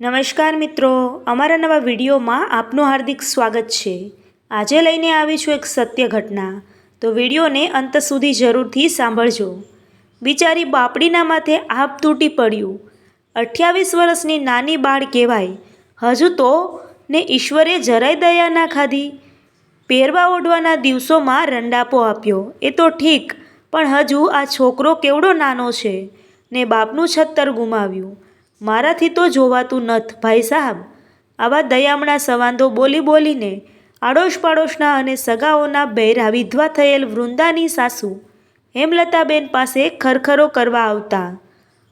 નમસ્કાર મિત્રો, અમારા નવા વિડીયોમાં આપનું હાર્દિક સ્વાગત છે. આજે લઈને આવી છું એક સત્ય ઘટના. તો વિડીયોને અંત સુધી જરૂરથી સાંભળજો. બિચારી બાપડીના માથે આપ તૂટી પડ્યું. અઠ્યાવીસ વર્ષની નાની બાળ કહેવાય. હજુ તો ને ઈશ્વરે જરાય દયા ના ખાધી. પહેરવા ઓઢવાના દિવસોમાં રંડાપો આપ્યો. એ તો ઠીક, પણ હજુ આ છોકરો કેવડો નાનો છે ને બાપનું છત્તર ગુમાવ્યું. મારાથી તો જોવાતું નથ, ભાઈ સાહેબ. આવા દયામણા સંવાદો બોલી બોલીને આડોશ પાડોશના અને સગાઓના બહેરા વિધવા થયેલ વૃંદાની સાસુ, હેમલતાબેન પાસે ખરખરો કરવા આવતા.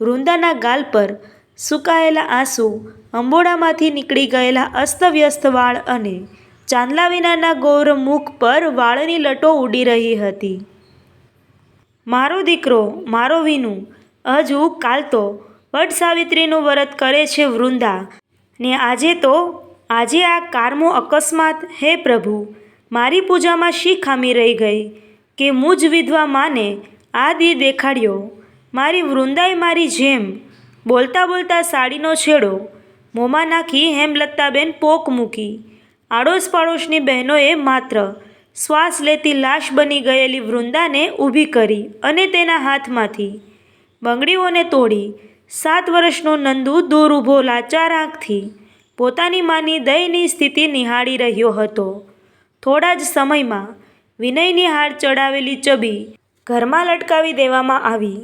વૃંદાના ગાલ પર સુકાયેલા આંસુ, અંબોડામાંથી નીકળી ગયેલા અસ્તવ્યસ્ત વાળ અને ચાંદલા વિનાના ગૌર મુખ પર વાળની લટો ઉડી રહી હતી. મારો દીકરો, મારો વિનુ, હજુ કાલ તો વટ સાવિત્રીનું વ્રત કરે છે વૃંદા. ને આજે તો, આજે આ કારમો અકસ્માત, હે પ્રભુ, મારી પૂજામાં શી ખામી રહી ગઈ? કે મુજ વિધવા માને આ દી દેખાડ્યો. મારી વૃંદાએ મારી જેમ, બોલતા બોલતા સાડીનો છેડો, મોંમાં નાખી હેમલતાબેન પોક મૂકી. આડોશ પાડોશની બહેનોએ માત્ર શ્વાસ લેતી લાશ બની ગયેલી વૃંદાને ઊભી કરી અને તેના હાથમાંથી બંગડીઓને તોડી સાત વર્ષનો નંદુ દૂર ઊભો લાચાર આંખથી પોતાની માની દયની સ્થિતિ નિહાળી રહ્યો હતો. થોડા જ સમયમાં વિનયની હાડ ચડાવેલી ચબી ઘરમાં લટકાવી દેવામાં આવી.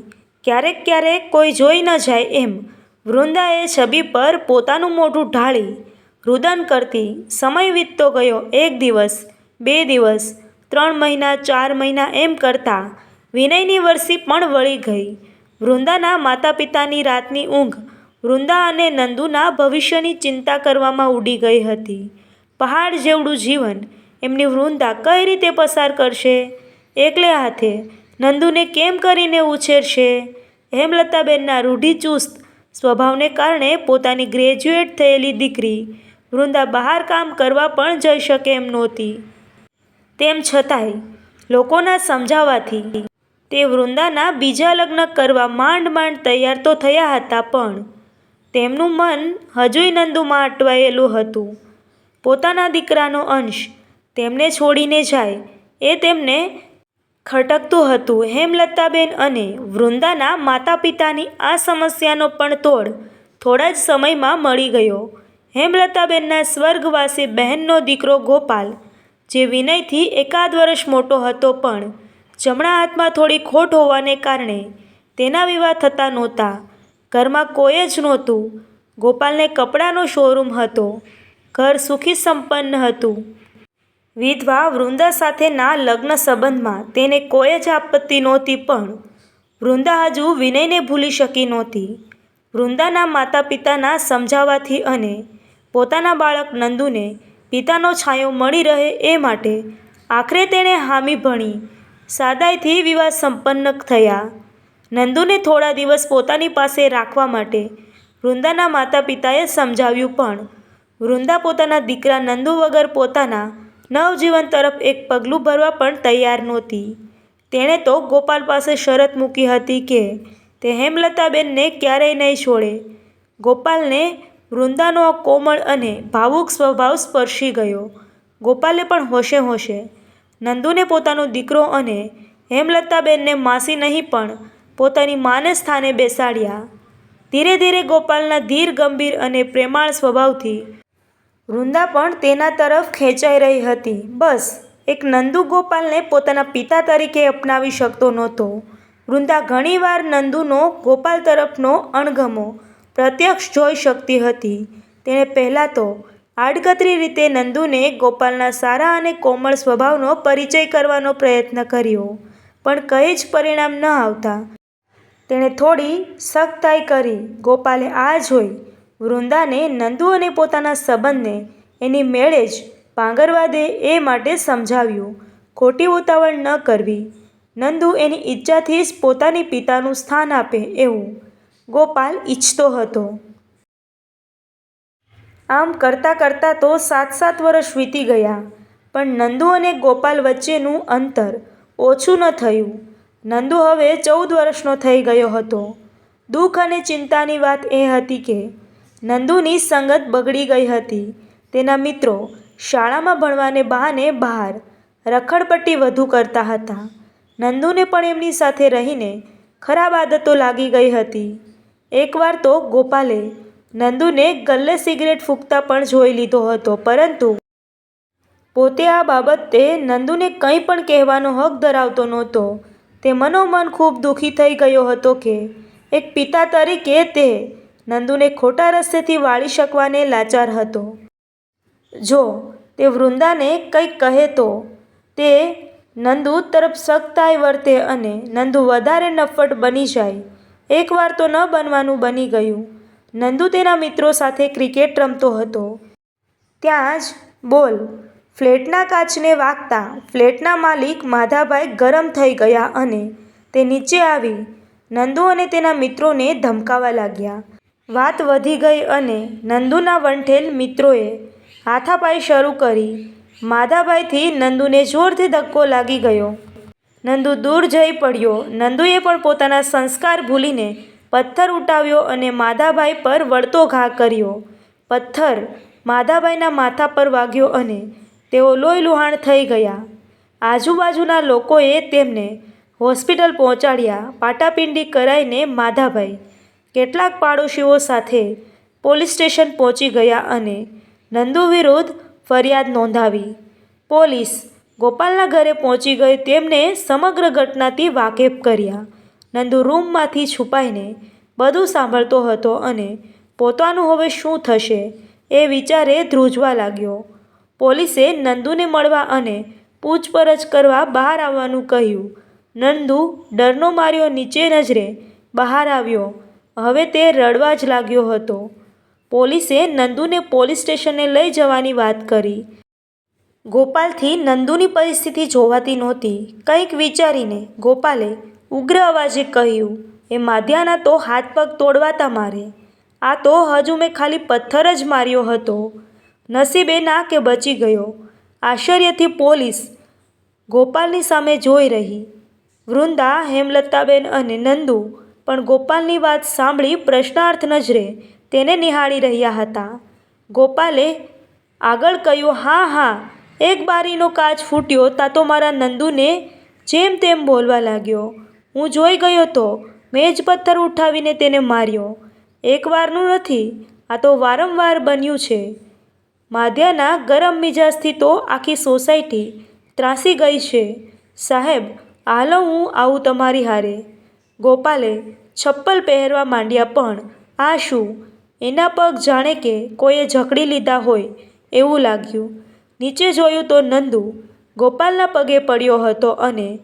ક્યારેક ક્યારેક કોઈ જોઈ ન જાય એમ વૃંદાએ છબી પર પોતાનું મોઢું ઢાળી રુદન કરતી સમય વીતતો ગયો એક દિવસ, બે દિવસ, ત્રણ મહિના, ચાર મહિના એમ કરતાં વિનયની વરસી પણ વળી ગઈ. વૃંદાના માતા પિતાની રાતની ઊંઘ વૃંદા અને નંદુના ભવિષ્યની ચિંતા કરવામાં ઉડી ગઈ હતી. પહાડ જેવડું જીવન એમની વૃંદા કઈ રીતે પસાર કરશે? એકલે હાથે નંદુને કેમ કરીને ઉછેરશે? હેમલતાબેનના રૂઢિચુસ્ત સ્વભાવને કારણે પોતાની ગ્રેજ્યુએટ થયેલી દીકરી વૃંદા બહાર કામ કરવા પણ જઈ શકે એમ નહોતી. તેમ છતાંય લોકોના સમજાવવાથી તે વૃંદાના બીજા લગ્ન કરવા માંડ માંડ તૈયાર તો થયા હતા પણ તેમનું મન હજુય નંદુમાં અટવાયેલું હતું. પોતાના દીકરાનો અંશ તેમને છોડીને જાય એ તેમને ખટકતું હતું. હેમલતાબેન અને વૃંદાના માતા પિતાની આ સમસ્યાનો પણ તોડ થોડા જ સમયમાં મળી ગયો. હેમલતાબેનના સ્વર્ગવાસી બહેનનો દીકરો ગોપાલ, જે વિનયથી એકાદ વર્ષ મોટો હતો પણ જમણા હાથમાં થોડી ખોટ હોવાને કારણે તેના વિવાહ થતા નહોતા. ઘરમાં કોઈ જ નહોતું. ગોપાલને કપડાનો શોરૂમ હતો. ઘર સુખી સંપન્ન હતું. વિધવા વૃંદા સાથેના લગ્ન સંબંધમાં તેને કોઈ જ આપત્તિ નહોતી પણ વૃંદા હજુ વિનયને ભૂલી શકી નહોતી. વૃંદાના માતા પિતાના સમજાવવાથી અને પોતાના બાળક નંદુને પિતાનો છાંયો મળી રહે એ માટે આખરે તેણે હામી ભણી સાદાઈથી વિવાહ સંપન્ન થયા. નંદુને થોડા દિવસ પોતાની પાસે રાખવા માટે વૃંદાના માતા પિતાએ સમજાવ્યું પણ, વૃંદા પોતાના દીકરા નંદુ વગર પોતાના નવજીવન તરફ એક પગલું ભરવા પણ તૈયાર નહોતી. તેણે તો ગોપાલ પાસે શરત મૂકી હતી કે તે હેમલતાબેનને ક્યારેય નહીં છોડે. ગોપાલને વૃંદાનો કોમળ અને ભાવુક સ્વભાવ સ્પર્શી ગયો. ગોપાલે પણ હોશે હોશે નંદુને પોતાનો દીકરો અને હેમલતાબેનને માસી નહીં પણ પોતાની માને સ્થાને બેસાડ્યા. ધીરે ધીરે ગોપાલના ધીર, ગંભીર અને પ્રેમાળ સ્વભાવથી વૃંદા પણ તેના તરફ ખેંચાઈ રહી હતી. બસ, એક નંદુ ગોપાલને પોતાના પિતા તરીકે અપનાવી શકતો નહોતો. વૃંદા ઘણીવાર નંદુનો ગોપાલ તરફનો અણગમો પ્રત્યક્ષ જોઈ શકતી હતી. તેણે પહેલાં તો આડકતરી રીતે નંદુને ગોપાલના સારા અને કોમળ સ્વભાવનો પરિચય કરવાનો પ્રયત્ન કર્યો, પણ કંઈ જ પરિણામ ન આવતા. તેણે થોડી સખ્તાઈ કરી, ગોપાલે આ જોઈ, વૃંદાને નંદુ અને પોતાના સંબંધને એની મેળે જ પાંગરવા દે એ માટે સમજાવ્યું. ખોટી ઉતાવળ ન કરવી. નંદુ એની ઈચ્છાથી જ પોતાની પિતાનું સ્થાન આપે એવું. ગોપાલ ઈચ્છતો હતો. આમ કરતાં કરતાં તો સાત સાત વર્ષ વીતી ગયા. પણ નંદુ અને ગોપાલ વચ્ચેનું અંતર ઓછું ન થયું. નંદુ હવે ચૌદ વર્ષનો થઈ ગયો હતો. દુઃખ અને ચિંતાની વાત એ હતી કે નંદુની સંગત બગડી ગઈ હતી. તેના મિત્રો શાળામાં ભણવાને બહાને બહાર રખડપટ્ટી વધુ કરતા હતા. નંદુને પણ એમની સાથે રહીને ખરાબ આદતો લાગી ગઈ હતી. એકવાર તો ગોપાલે નંદુને ગલ્લે સિગરેટ ફૂંકતા પણ જોઈ લીધો હતો, પરંતુ પોતે આ બાબતે નંદુને કંઈ પણ કહેવાનો હક ધરાવતો નહોતો. તે મનોમન ખૂબ દુઃખી થઈ ગયો હતો કે એક પિતા તરીકે તે નંદુને ખોટા રસ્તેથી વાળી શકવાને લાચાર હતો. જો તે વૃંદાને કંઈક કહે તો તે નંદુ તરફ સખ્તાઈ વર્તે અને નંદુ વધારે નફટ બની જાય. એકવાર તો ન બનવાનું બની ગયું. નંદુ તેના મિત્રો સાથે ક્રિકેટ રમતો હતો. ત્યાં જ બોલ, ફ્લેટના કાચને વાગતા ફ્લેટના માલિક માધાભાઈ ગરમ થઈ ગયા અને તે નીચે આવી. નંદુ અને તેના મિત્રોને ધમકાવા લાગ્યા. વાત વધી ગઈ અને નંદુના વંઠેલ મિત્રોએ હાથાપાઈ શરૂ કરી. માધાભાઈથી નંદુને જોરથી ધક્કો લાગી ગયો. નંદુ દૂર જઈ પડ્યો. નંદુએ પણ પોતાના સંસ્કાર ભૂલીને પથ્થર ઉઠાવ્યો અને માધાભાઈ પર વળતો ઘા કર્યો. પથ્થર માધાભાઈના માથા પર વાગ્યો અને તેઓ લોહી લુહાણ થઈ ગયા. આજુબાજુના લોકોએ તેમને હોસ્પિટલ પહોંચાડ્યા. પાટાપિંડી કરાઈને માધાભાઈ કેટલાક પાડોશીઓ સાથે પોલીસ સ્ટેશન પહોંચી ગયા અને નંદુ વિરુદ્ધ ફરિયાદ નોંધાવી. પોલીસ ગોપાલના ઘરે પહોંચી ગઈ. તેમને સમગ્ર ઘટનાથી વાકેફ કર્યા. નંદુ રૂમમાંથી છુપાઈને બધું સાંભળતો હતો અને પોતાનું હવે શું થશે એ વિચારે ધ્રુજવા લાગ્યો. પોલીસે નંદુને મળવા અને પૂછપરછ કરવા બહાર આવવાનું કહ્યું. નંદુ ડરનો માર્યો નીચે નજરે બહાર આવ્યો. હવે તે રડવા જ લાગ્યો હતો. પોલીસે નંદુને પોલીસ સ્ટેશને લઈ જવાની વાત કરી. ગોપાલથી નંદુની પરિસ્થિતિ જોવાતી નહોતી. કંઈક વિચારીને ગોપાલે ઉગ્ર અવાજે કહ્યું, એ માધ્યાના તો હાથ પગ તોડવાતા મારે. આ તો હજુ મેં ખાલી પથ્થર જ માર્યો હતો. નસીબે ના કે બચી ગયો. આશ્ચર્યથી પોલીસ ગોપાલની સામે જોઈ રહી. વૃંદા, હેમલતાબેન અને નંદુ પણ ગોપાલની વાત સાંભળી પ્રશ્નાર્થ નજરે તેને નિહાળી રહ્યા હતા. ગોપાલે આગળ કહ્યું, હા હા, એક બારીનો કાચ ફૂટ્યો તા તો મારા નંદુને જેમ તેમ બોલવા લાગ્યો. હું જોઈ ગયો તો મેં જ પથ્થર ઉઠાવીને તેને માર્યો. એકવારનું નથી, આ તો વારંવાર બન્યું છે. માધ્યાના ગરમ મિજાજથી તો આખી સોસાયટી ત્રાસી ગઈ છે. સાહેબ, હાલો હું આવું તમારી હારે. ગોપાલે છપ્પલ પહેરવા માંડ્યા પણ આ શું? એના પગ જાણે કે કોઈએ જકડી લીધા હોય એવું લાગ્યું. નીચે જોયું તો નંદુ ગોપાલના પગે પડ્યો હતો અને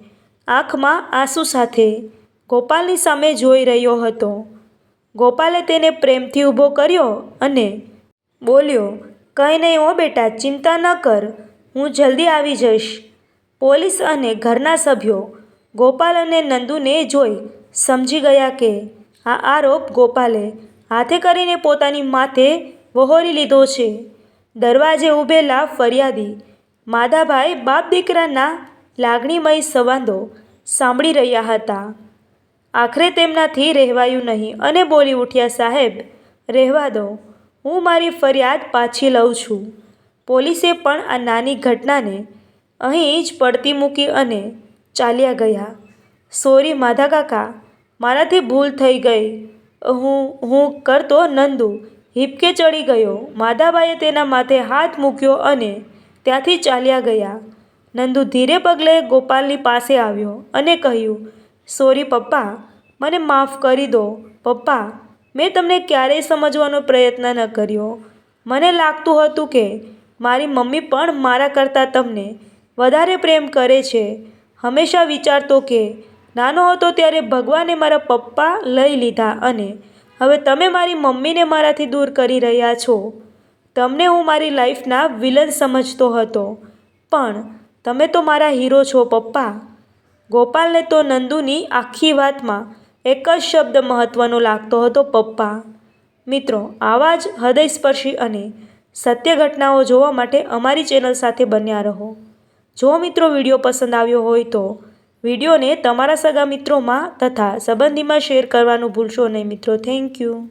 આંખમાં આંસુ સાથે ગોપાલની સામે જોઈ રહ્યો હતો. ગોપાલે તેને પ્રેમથી ઊભો કર્યો અને બોલ્યો, કંઈ નહીં હો બેટા, ચિંતા ન કર, હું જલ્દી આવી જઈશ. પોલીસ અને ઘરના સભ્યો ગોપાલ અને નંદુને જોઈ સમજી ગયા કે આ આરોપ ગોપાલે હાથે કરીને પોતાની માથે વહોરી લીધો છે. દરવાજે ઊભેલા ફરિયાદી, માધાભાઈ, બાપ દીકરાના લાગણીમય સંવાદો સાંભળી રહ્યા હતા. આખરે તેમનાથી રહેવાયું નહીં અને બોલી ઉઠ્યા, સાહેબ, રહેવા દો. હું મારી ફરિયાદ પાછી લઉં છું. પોલીસે પણ આ નાની ઘટનાને અહીં જ પડતી મૂકી અને ચાલ્યા ગયા. સોરી, માધા કાકા, મારાથી ભૂલ થઈ ગઈ. હું હું કરતો નંદુ. હિપકે ચડી ગયો. માધાબાઈએ તેના માથે હાથ મૂક્યો અને ત્યાંથી ચાલ્યા ગયા. નંદુ ધીરે પગલે ગોપાલની પાસે આવ્યો અને કહ્યું, સોરી પપ્પા, મને માફ કરી દો. પપ્પા, મેં તમને ક્યારેય સમજવાનો પ્રયત્ન ન કર્યો. મને લાગતું હતું કે મારી મમ્મી પણ મારા કરતાં તમને વધારે પ્રેમ કરે છે. હંમેશા વિચારતો કે નાનો હતો ત્યારે ભગવાને મારા પપ્પા લઈ લીધા અને હવે તમે મારી મમ્મીને મારાથી દૂર કરી રહ્યા છો. તમને હું મારી લાઈફના વિલન સમજતો હતો. પણ તમે તો મારા હીરો છો, પપ્પા. ગોપાલને તો નંદુની આખી વાતમાં એક જ શબ્દ મહત્ત્વનો લાગતો હતો, પપ્પા. મિત્રો, આવા જ હૃદયસ્પર્શી અને સત્ય ઘટનાઓ જોવા માટે અમારી ચેનલ સાથે બન્યા રહો. જો મિત્રો વીડિયો પસંદ આવ્યો હોય તો વિડીયોને તમારા સગા મિત્રોમાં તથા સંબંધીમાં શેર કરવાનું ભૂલશો નહીં, મિત્રો. Thank you.